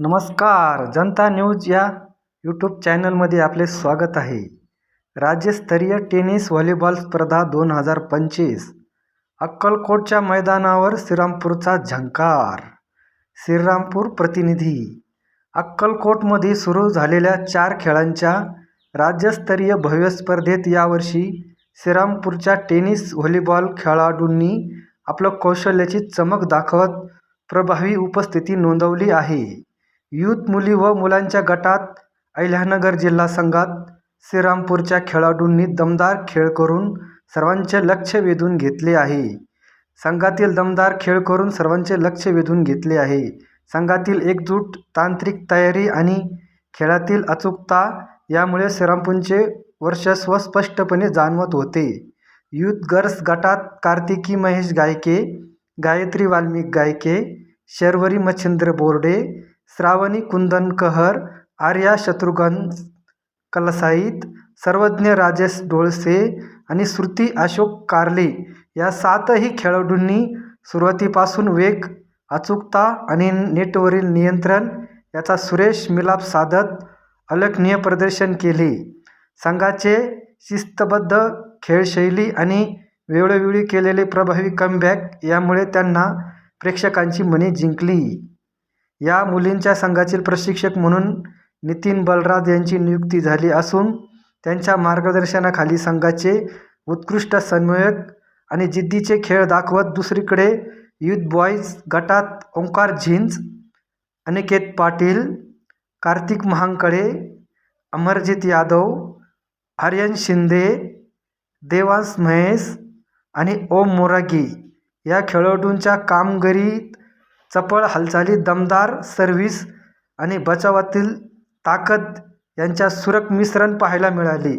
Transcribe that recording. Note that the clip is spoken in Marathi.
नमस्कार जनता न्यूज या यूट्यूब चॅनलमध्ये आपले स्वागत आहे. राज्यस्तरीय टेनिस व्हॉलीबॉल स्पर्धा दोन हजार पंचवीस अक्कलकोटच्या मैदानावर श्रीरामपूरचा झंकार. श्रीरामपूर प्रतिनिधी. अक्कलकोटमध्ये सुरू झालेल्या चार खेळांच्या राज्यस्तरीय भव्य स्पर्धेत यावर्षी श्रीरामपूरच्या टेनिस व्हॉलीबॉल खेळाडूंनी आपलं कौशल्याची चमक दाखवत प्रभावी उपस्थिती नोंदवली आहे. युथ मुली व मुलांच्या गटात अहिल्यानगर जिल्हा संघात श्रीरामपूरच्या खेळाडूंनी दमदार खेळ करून सर्वांचे लक्ष वेधून घेतले आहे. संघातील दमदार खेळ करून सर्वांचे लक्ष वेधून घेतले आहे. संघातील एकजूट तांत्रिक तयारी आणि खेळातील अचूकता यामुळे श्रीरामपूरचे वर्चस्व स्पष्टपणे जाणवत होते. युथ गर्ल्स गटात कार्तिकी महेश गायके गायत्री वाल्मिक गायके शर्वरी मच्छिंद्र बोर्डे श्रावणी कुंदन कहर आर्या शत्रुघ्न कलसाईत सर्वज्ञ राजेश डोळसे आणि श्रुती अशोक कारले या सातही खेळाडूंनी सुरुवातीपासून वेग अचूकता आणि नेटवरील नियंत्रण याचा सुरेश मिलाप साधत उल्लेखनीय प्रदर्शन केले. संघाचे शिस्तबद्ध खेळशैली आणि वेळोवेळी केलेले प्रभावी कमबॅक यामुळे त्यांना प्रेक्षकांची मने जिंकली. या मुलींच्या संघातील प्रशिक्षक म्हणून नितीन बलराज यांची नियुक्ती झाली असून त्यांच्या मार्गदर्शनाखाली संघाचे उत्कृष्ट समन्वयक आणि जिद्दीचे खेळ दाखवत दुसरीकडे युथ बॉईज गटात ओंकार झिंज अनिकेत पाटील कार्तिक महांकडे अमरजित यादव आर्यन शिंदे देवांश महेश आणि ओम मोरागी या खेळाडूंच्या कामगिरीत चपळ हालचाली दमदार सर्व्हिस आणि बचावातील ताकद यांच्या सुरक मिश्रण पाहायला मिळाले.